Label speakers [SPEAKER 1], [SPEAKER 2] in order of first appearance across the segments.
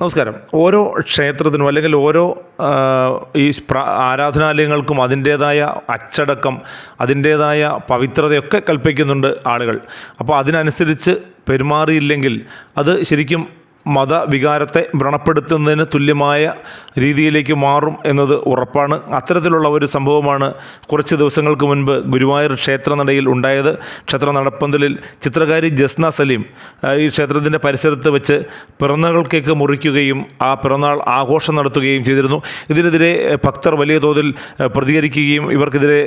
[SPEAKER 1] നമസ്കാരം. ഓരോ ക്ഷേത്രത്തിനും അല്ലെങ്കിൽ ഓരോ ഈ ആരാധനാലയങ്ങൾക്കും അതിന്റേതായ അച്ചടക്കം അതിന്റേതായ പവിത്രതയൊക്കെ കൽപ്പിക്കുന്നുണ്ട് ആളുകൾ. അപ്പോൾ അതിനനുസരിച്ച് പെരുമാറിയില്ലെങ്കിൽ അത് ശരിക്കും മതവികാരത്തെ വ്രണപ്പെടുത്തുന്നതിന് തുല്യമായ രീതിയിലേക്ക് മാറും എന്നത് ഉറപ്പാണ്. അത്തരത്തിലുള്ള ഒരു സംഭവമാണ് കുറച്ച് ദിവസങ്ങൾക്ക് മുൻപ് ഗുരുവായൂർ ക്ഷേത്രനടയിൽ ഉണ്ടായത്. ക്ഷേത്ര നടപ്പന്തലിൽ ചിത്രകാരി ജസ്ന സലീം ഈ ക്ഷേത്രത്തിന്റെ പരിസരത്ത് വെച്ച് പിറന്നാൾ കേക്ക് മുറിക്കുകയും ആ പിറന്നാൾ ആഘോഷം നടത്തുകയും ചെയ്തിരുന്നു. ഇതിനെതിരെ ഭക്തർ വലിയ തോതിൽ പ്രതികരിക്കുകയും ഇവർക്കെതിരെ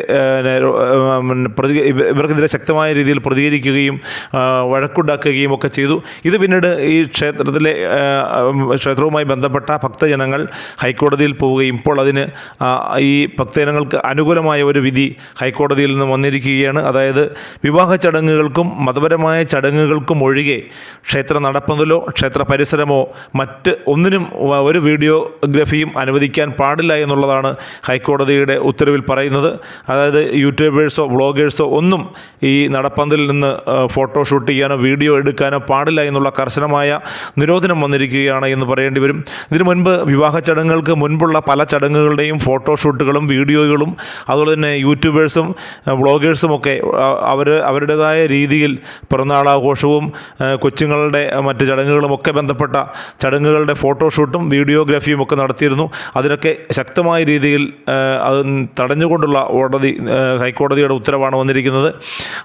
[SPEAKER 1] ഇവർക്കെതിരെ ശക്തമായ രീതിയിൽ പ്രതികരിക്കുകയും വഴക്കുണ്ടാക്കുകയും ഒക്കെ ചെയ്തു. ഇത് പിന്നീട് ഈ ക്ഷേത്രത്തിലെ ഉം, ക്ഷേത്രവുമായി ബന്ധപ്പെട്ട ഭക്തജനങ്ങൾ ഹൈക്കോടതിയിൽ പോവുകയും ഇപ്പോൾ അതിന് ഈ ഭക്തജനങ്ങൾക്ക് അനുകൂലമായ ഒരു വിധി ഹൈക്കോടതിയിൽ നിന്ന് വന്നിരിക്കുകയാണ്. അതായത് വിവാഹ ചടങ്ങുകൾക്കും മതപരമായ ചടങ്ങുകൾക്കും ഒഴികെ ക്ഷേത്ര നടപ്പന്തലോ ക്ഷേത്ര പരിസരമോ മറ്റ് ഒന്നിനും ഒരു വീഡിയോഗ്രഫിയും അനുവദിക്കാൻ പാടില്ല എന്നുള്ളതാണ് ഹൈക്കോടതിയുടെ ഉത്തരവിൽ പറയുന്നത്. അതായത് യൂട്യൂബേഴ്സോ വ്ളോഗേഴ്സോ ഒന്നും ഈ നടപ്പന്തലിൽ നിന്ന് ഫോട്ടോ ഷൂട്ട് ചെയ്യാനോ വീഡിയോ എടുക്കാനോ പാടില്ല എന്നുള്ള കർശനമായ നിരോധനം വന്നിരിക്കുകയാണ് എന്ന് പറയേണ്ടി വരും. ഇതിനു മുൻപ് വിവാഹ ചടങ്ങുകൾക്ക് മുൻപുള്ള പല ചടങ്ങുകളുടെയും ഫോട്ടോഷൂട്ടുകളും വീഡിയോകളും അതുപോലെ തന്നെ യൂട്യൂബേഴ്സും വ്ളോഗേഴ്സും ഒക്കെ അവർ അവരുടേതായ രീതിയിൽ പിറന്നാളാഘോഷവും കൊച്ചുങ്ങളുടെ മറ്റ് ചടങ്ങുകളും ഒക്കെ ബന്ധപ്പെട്ട ചടങ്ങുകളുടെ ഫോട്ടോഷൂട്ടും വീഡിയോഗ്രാഫിയും ഒക്കെ നടത്തിയിരുന്നു. അതിനൊക്കെ ശക്തമായ രീതിയിൽ അത് തടഞ്ഞുകൊണ്ടുള്ള കോടതി ഹൈക്കോടതിയുടെ ഉത്തരവാണ് വന്നിരിക്കുന്നത്.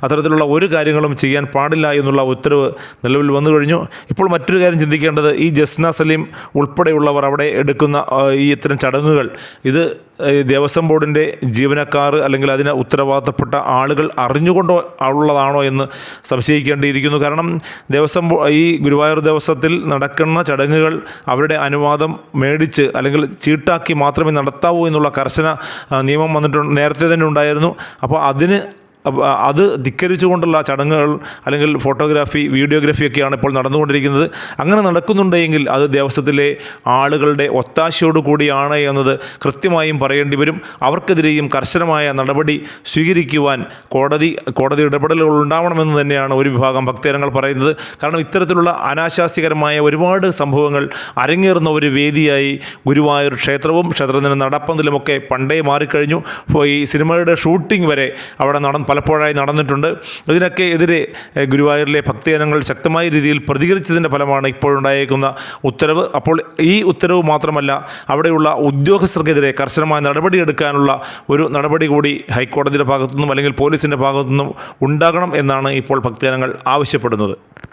[SPEAKER 1] അത്തരത്തിലുള്ള ഒരു കാര്യങ്ങളും ചെയ്യാൻ പാടില്ല എന്നുള്ള ഉത്തരവ് നിലവിൽ വന്നു കഴിഞ്ഞു. ഇപ്പോൾ മറ്റൊരു കാര്യം ചിന്തിക്കേണ്ടത് ഈ ജസ്ന സലീം ഉൾപ്പെടെയുള്ളവർ അവിടെ എടുക്കുന്ന ഈ ഇത്തരം ചടങ്ങുകൾ. ഇത് ദേവസ്വം ബോർഡിന്റെ ജീവനക്കാർ അല്ലെങ്കിൽ അതിന് ഉത്തരവാദിത്തപ്പെട്ട ആളുകൾ അറിഞ്ഞുകൊണ്ടോ ഉള്ളതാണോ എന്ന് സംശയിക്കേണ്ടിയിരിക്കുന്നു. കാരണം ദേവസ്വം ഈ ഗുരുവായൂർ ദേവസ്വത്തിൽ നടക്കുന്ന ചടങ്ങുകൾ അവരുടെ അനുവാദം മേടിച്ച് അല്ലെങ്കിൽ ചീട്ടാക്കി മാത്രമേ നടത്താവൂ എന്നുള്ള കർശന നിയമം വന്നിട്ടുണ്ട് നേരത്തെ തന്നെ ഉണ്ടായിരുന്നു. അപ്പോൾ അതിന് അത് ധിക്കരിച്ചുകൊണ്ടുള്ള ചടങ്ങുകൾ അല്ലെങ്കിൽ ഫോട്ടോഗ്രാഫി വീഡിയോഗ്രാഫി ഒക്കെയാണ് ഇപ്പോൾ നടന്നുകൊണ്ടിരിക്കുന്നത്. അങ്ങനെ നടക്കുന്നുണ്ടെങ്കിൽ അത് ദേവസ്വത്തിലെ ആളുകളുടെ ഒത്താശയോടു കൂടിയാണ് എന്നത് കൃത്യമായും പറയേണ്ടി വരും. അവർക്കെതിരെയും കർശനമായ നടപടി സ്വീകരിക്കുവാൻ കോടതി കോടതി ഇടപെടലുകൾ ഉണ്ടാവണമെന്ന് തന്നെയാണ് ഒരു വിഭാഗം ഭക്തജനങ്ങൾ പറയുന്നത്. കാരണം ഇത്തരത്തിലുള്ള അനാശാസ്യകരമായ ഒരുപാട് സംഭവങ്ങൾ അരങ്ങേറുന്ന ഒരു വേദിയായി ഗുരുവായൂർ ക്ഷേത്രവും ക്ഷേത്രത്തിന്റെ നടപ്പന്തലുമൊക്കെ പണ്ടേ മാറിക്കഴിഞ്ഞു. ഈ സിനിമയുടെ ഷൂട്ടിംഗ് വരെ അവിടെ നട പലപ്പോഴായി നടന്നിട്ടുണ്ട്. ഇതിനൊക്കെ എതിരെ ഗുരുവായൂരിലെ ഭക്തജനങ്ങൾ ശക്തമായ രീതിയിൽ പ്രതികരിച്ചതിന്റെ ഫലമാണ് ഇപ്പോഴുണ്ടായേക്കുന്ന ഉത്തരവ്. അപ്പോൾ ഈ ഉത്തരവ് മാത്രമല്ല അവിടെയുള്ള ഉദ്യോഗസ്ഥർക്കെതിരെ കർശനമായ നടപടിയെടുക്കാനുള്ള ഒരു നടപടി കൂടി ഹൈക്കോടതിയുടെ ഭാഗത്തു നിന്നും അല്ലെങ്കിൽ പോലീസിന്റെ ഭാഗത്തുനിന്നും ഉണ്ടാകണം എന്നാണ് ഇപ്പോൾ ഭക്തജനങ്ങൾ ആവശ്യപ്പെടുന്നത്.